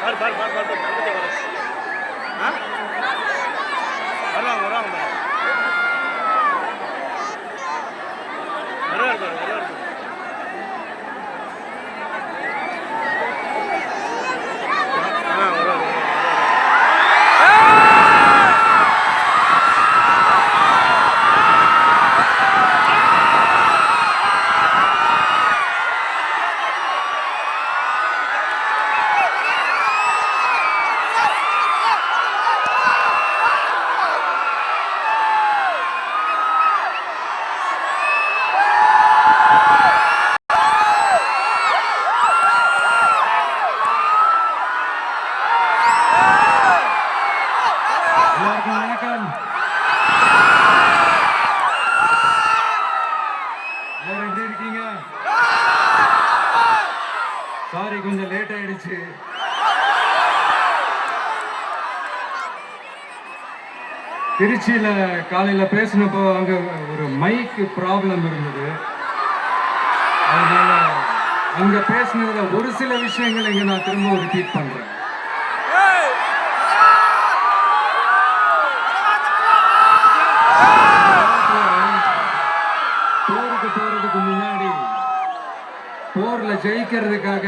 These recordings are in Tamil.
பார் பார் பார் பார் தங்கத்தை வர ஆ? வருவாங்க வருவாங்க பாரு வருவார் எப்படி இருக்கீங்க சாரி கொஞ்சம் லேட் ஆயிடுச்சு. திருச்சியில காலையில பேசினப்போ அங்க ஒரு மைக் ப்ராப்ளம் இருந்தது. அதனால அங்க பேசினதுல ஒரு சில விஷயங்கள் இங்க நான் திரும்ப ரிப்பீட் பண்றேன். ஜெயிக்கிறதுக்காக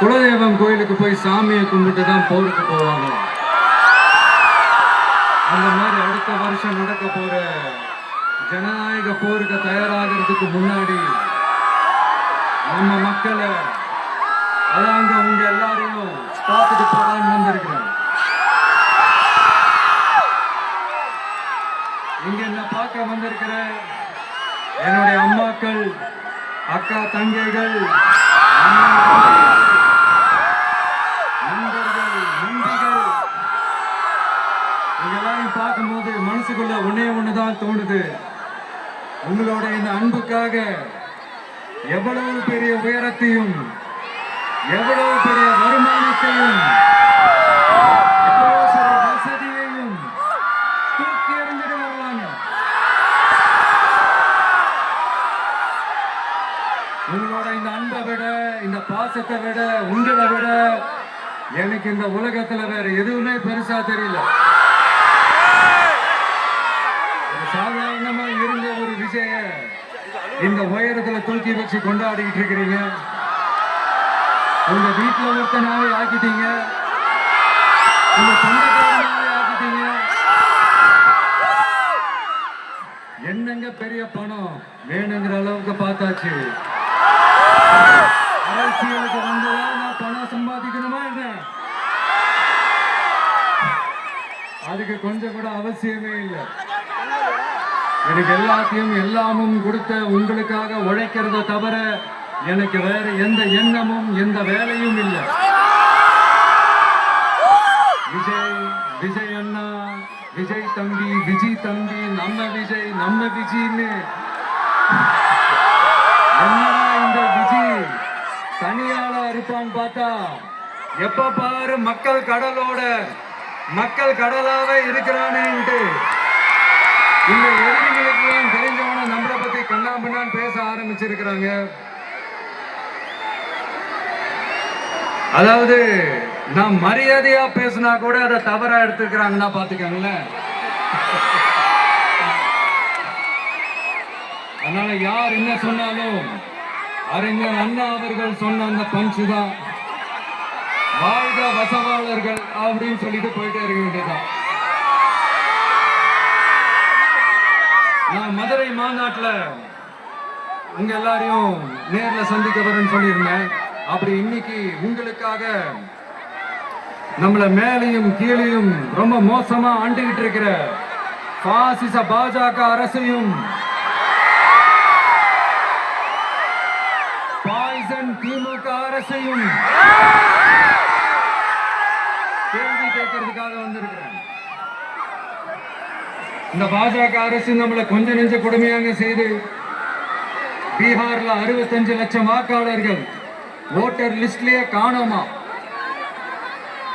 குலதெய்வம் கோயிலுக்கு போய் சாமியை கும்பிட்டு தான் போருக்கு போவாங்க. அந்த மாதிரி அடுத்த வருஷம் நடக்க போற ஜனநாயக போருக்கு தயாராகிறதுக்கு முன்னாடி நம்ம மக்களை அதாங்க உங்க எல்லாரையும் பார்த்துட்டு போலான்னு வந்திருக்கிறேன். இங்க என்ன பார்க்க வந்திருக்கிறேன் என்னுடைய அம்மாக்கள் அக்கா தங்கைகள் நண்பர்கள் நண்பிகள் இதெல்லாம் பார்க்கும்போது மனசுக்குள்ள ஒன்னே ஒண்ணுதான் தோணுது. உங்களோட இந்த அன்புக்காக எவ்வளவு பெரிய உயரத்தையும் எவ்வளவு பெரிய வருமானத்தையும் எவ்வளவு பெரிய வசதியையும் தூக்கி எறிஞ்சிட்டு வருவாங்க உங்களோட இந்த அன்பை விட இந்த பாசத்தை விட உங்களை விட எனக்கு இந்த உலகத்துல வேற எதுவுமே பெருசா தெரியல. சாதாரணமா இருந்த ஒரு விஜய இந்த உயரத்துல தூக்கி வச்சு கொண்டாடிக்கிட்டு இருக்கிறீங்க. உங்க வீட்டுல ஒருத்தனாவே ஆக்கிட்டீங்க. உங்க சொந்தக்காரனாவே ஆக்கிட்டீங்க. என்னங்க பெரிய பணம் வேணுங்கிற அளவுக்கு பார்த்தாச்சு. அரசியலுக்கு வந்ததா நான் பணம் சம்பாதிக்கணுமா என்ன? அதுக்கு கொஞ்சம் கூட அவசியமே இல்லை. எனக்கு எல்லாத்தையும் எல்லாமும் கொடுத்த உங்களுக்காக உழைக்கிறத தவிர எனக்கு வேற எந்த எண்ணமும் எந்த வேலையும் இல்லை. விஜய் விஜய் அண்ணா விஜய் தம்பி விஜய் தம்பி நம்ம விஜய் நம்ம விஜய்னு தனியாளா பார்த்தா எப்ப பாரு மக்கள் கடலோட மக்கள் கடலாவே இருக்கிறானேன்ட்டு இந்த எதிரிகளுக்கு எல்லாம் தெரிஞ்சவன நம்மளை பத்தி கண்ணாமண்ணான்னு பேச ஆரம்பிச்சிருக்கிறாங்க. அதாவது நான் மரியாதையா பேசினா கூட அதை தவறா எடுத்துக்கிறாங்கன்னா பாத்துக்கங்களேன் அதனால யார் என்ன சொன்னாலும் அறிஞர் அண்ணா அவர்கள் சொன்ன அந்த பஞ்சு தான் வாழ்க வசவாளர்கள் அப்படின்னு சொல்லிட்டு போயிட்டே இருக்க வேண்டியதுதான். நான் மதுரை மாநாட்டுல உங்க எல்லாரையும் நேர்ல சந்திக்க வரேன்னு சொல்லியிருந்தேன். அப்படி இன்னைக்கு உங்களுக்காக நம்மள மேலையும் கீழையும் ரொம்ப மோசமா ஆண்டுகிட்டு இருக்கிற பாசிச பாஜக அரசையும் அரசன் திமுக அரசையும் கேள்வி கேட்கறதுக்காக வந்திருக்கிறேன் இந்த பாஜக அரசு நம்மளை கொஞ்ச நெஞ்ச கொடுமையாக செய்து பீகார்ல அறுபத்தஞ்சு லட்சம் வாக்காளர்கள் ஓட்டர் லிஸ்ட்லயே காணோமா?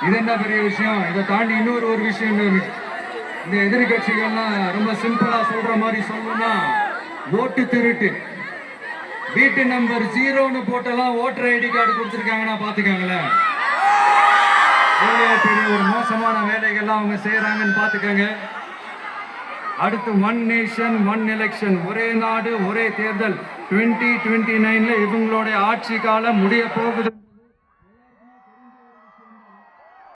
இது என்ன பெரிய விஷயம்? இதை தாண்டி இன்னொரு ஒரு விஷயம் என்ன இந்த எதிர்கட்சிகள்லாம் ரொம்ப சிம்பிளா சொல்ற மாதிரி சொல்லணும்னா ஓட்டு திருட்டு. வீட்டு நம்பர் ஜீரோன்னு போட்டெல்லாம் ஓட்டர் ஐடி கார்டு கொடுத்துருக்காங்கன்னா பார்த்துக்காங்களேன். பெரிய ஒரு மோசமான வேலைகள்லாம் அவங்க செய்யறாங்கன்னு பார்த்துக்கோங்க. அடுத்து ஒன் நேஷன் ஒன் எலெக்ஷன் ஒரே நாடு ஒரே தேர்தல். டுவெண்ட்டி டுவெண்ட்டி நைன்ல இவங்களுடைய ஆட்சி காலம் முடிய போகுது.